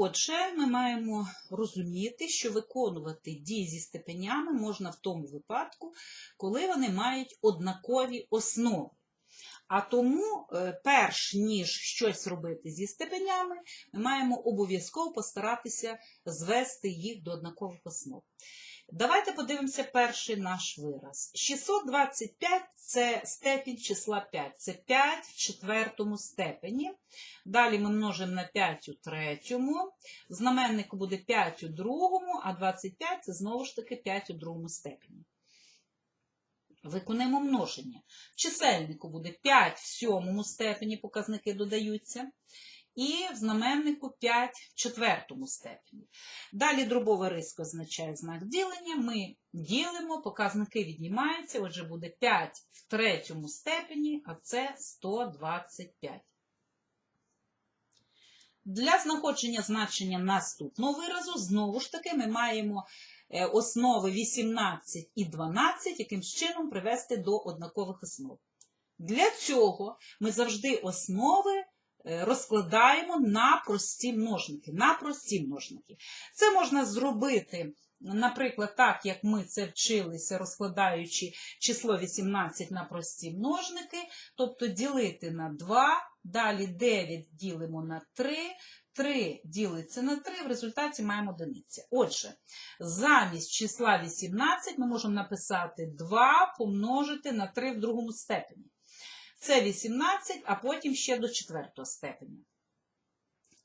Отже, ми маємо розуміти, що виконувати дії зі степенями можна в тому випадку, коли вони мають однакові основи. А тому, е, перш ніж щось робити зі степенями, ми маємо обов'язково постаратися звести їх до однакових основ. Давайте подивимося перший наш вираз. 625 це степінь числа 5. Це 5 в четвертому степені. Далі ми множимо на 5 у третьому. В знаменнику буде 5 у другому, а 25 це знову ж таки 5 у другому степені. Виконуємо множення. В чисельнику буде 5 в сьомому степені, показники додаються. І в знаменнику 5 в четвертому степені. Далі дробова риска означає знак ділення. Ми ділимо, показники віднімаються, отже, буде 5 в третьому степені, а це 125. Для знаходження значення наступного виразу, знову ж таки, ми маємо основи 18 і 12, яким чином привести до однакових основ. Для цього ми завжди основи е, розкладаємо на прості множники. На прості множники. Це можна зробити, наприклад, так, як ми це вчилися, розкладаючи число 18 на прості множники, тобто ділити на 2, далі 9 ділимо на 3, 3 ділиться на 3, в результаті маємо одиниця. Отже, замість числа 18 ми можемо написати 2 помножити на 3 в другому степені. Це 18, а потім ще до четвертого степеня.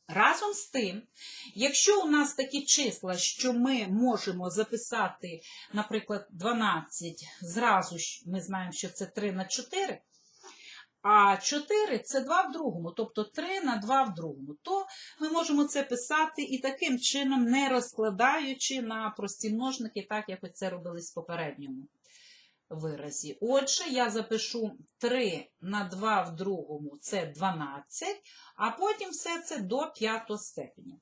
Разом з тим, якщо у нас такі числа, що ми можемо записати, наприклад, 12, зразу ж ми знаємо, що це 3 на 4, а 4 це 2 в другому, тобто 3 на 2 в другому, то ми можемо це писати і таким чином, не розкладаючи на прості множники, так як це робилось в попередньому виразі. Отже, я запишу 3 на 2 в другому це 12, а потім все це до п'ятого степеня.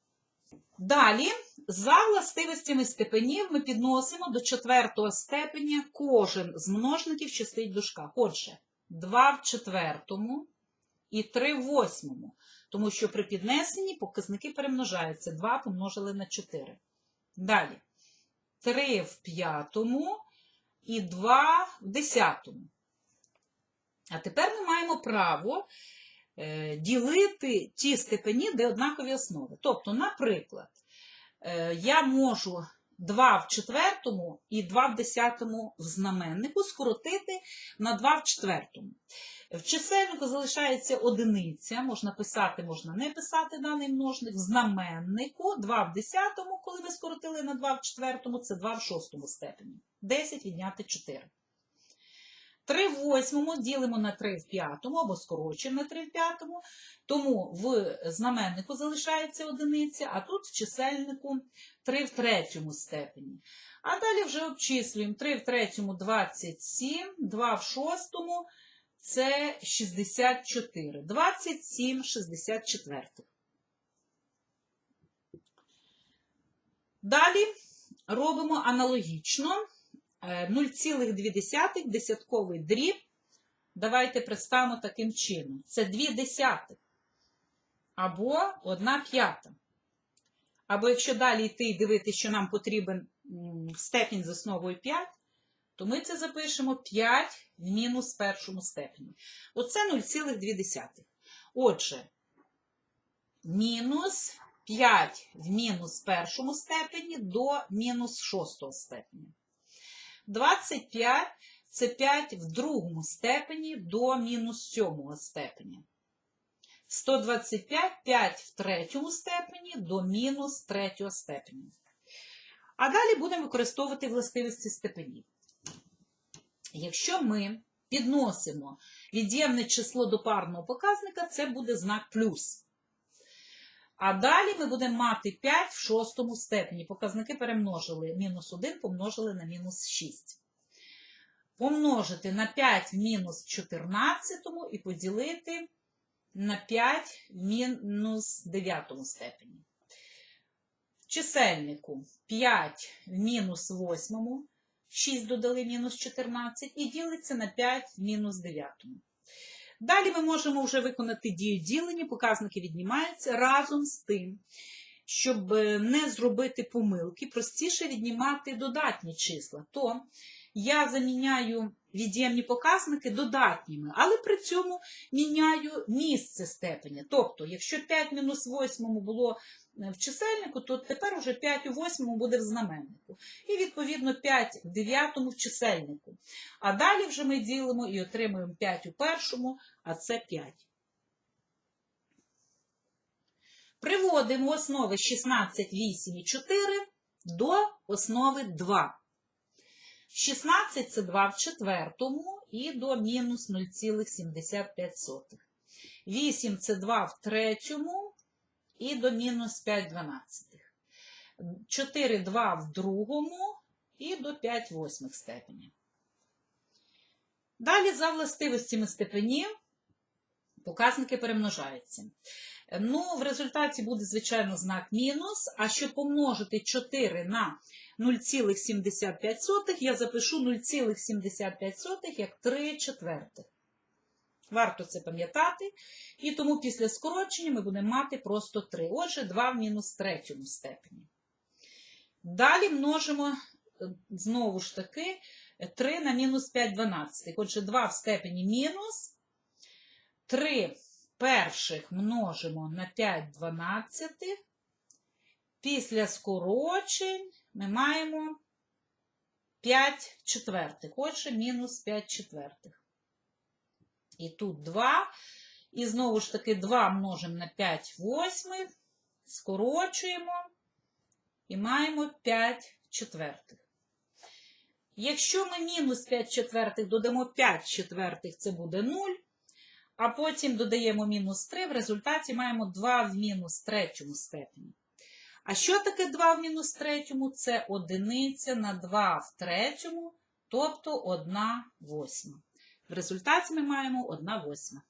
Далі, за властивостями степенів, ми підносимо до четвертого степеня кожен з множників, в дужках. Отже, 2 в четвертому і 3 в восьмому, тому що при піднесенні показники перемножаються. 2 помножили на 4. Далі, 3 в п'ятому і 2 в десятому. А тепер ми маємо право е, ділити ті степені, де однакові основи. Тобто, наприклад, е, я можу 2 в четвертому і 2 в десятому в знаменнику скоротити на 2 в четвертому. В чисельнику залишається одиниця, можна писати, можна не писати даний множник. В знаменнику 2 в десятому, коли ви скоротили на 2 в четвертому, це 2 в шостому степені. 10 відняти 4. 3 в восьмому ділимо на 3 в п'ятому або скорочуємо на 3 в п'ятому, тому в знаменнику залишається одиниця, а тут в чисельнику 3 в третьому степені. А далі вже обчислюємо 3 в третьому 27, 2 в шостому це 64. 27 64. Далі робимо аналогічно. 0,2 десятковий дріб. Давайте представимо таким чином. Це 2 десятих. Або 1 п'ята. Або якщо далі йти і дивитися, що нам потрібен степінь з основою 5, то ми це запишемо 5 в мінус першому степені. Оце 0,2. Отже, мінус 5 в мінус першому степені до мінус шостого степені. 25 це 5 в другому степені до мінус сьомого степеня. 125 5 в третьому степені до мінус третього степені. А далі будемо використовувати властивості степенів. Якщо ми підносимо від'ємне число до парного показника, це буде знак плюс. А далі ми будемо мати 5 в шостому степені. Показники перемножили мінус 1, помножили на мінус 6. Помножити на 5 в мінус 14 і поділити на 5 в мінус 9 степені. Чисельнику 5 в мінус 8, 6 додали мінус 14 і ділиться на 5 в мінус 9. Далі ми можемо вже виконати дію ділення, показники віднімаються разом з тим, щоб е, не зробити помилки, простіше віднімати додатні числа. То я заміняю від'ємні показники додатніми, але при цьому міняю місце степеня. Тобто, якщо 5 мінус 8 було е, в чисельнику, то тепер уже 5 у 8 буде в знаменнику. І, відповідно, 5 в 9 в чисельнику. А далі вже ми ділимо і отримуємо 5 у першому, а це 5. Приводимо основи 16, 8 і 4 до основи 2. 16 це 2 в четвертому і до мінус 0,75. 8 це 2 в третьому і до мінус 5 дванадцятих. 4 2 в другому і до 5 восьмих степені. Далі за властивостями степенів показники перемножаються. Ну, в результаті буде, звичайно, знак мінус, а щоб помножити 4 на 0,75, я запишу 0,75 як 3 четвертих. Варто це пам'ятати. І тому після скорочення ми будемо мати просто 3. Отже, 2 в мінус третьому степені. Далі множимо, е, знову ж таки, 3 на мінус 5 дванадцятих. Отже, 2 в степені мінус. 3 перших множимо на 5 дванадцятих. Після скорочень ми маємо 5 четвертих. Отже, мінус 5 четвертих. І тут 2. І знову ж таки 2 множимо на 5 восьмих. Скорочуємо. І маємо 5 четвертих. Якщо ми мінус 5 четвертих додамо 5 четвертих, це буде 0. А потім додаємо мінус 3, в результаті маємо 2 в мінус третьому степені. А що таке 2 в мінус третьому? Це одиниця на 2 в третьому, тобто 1 восьма. В результаті ми маємо 1 восьма.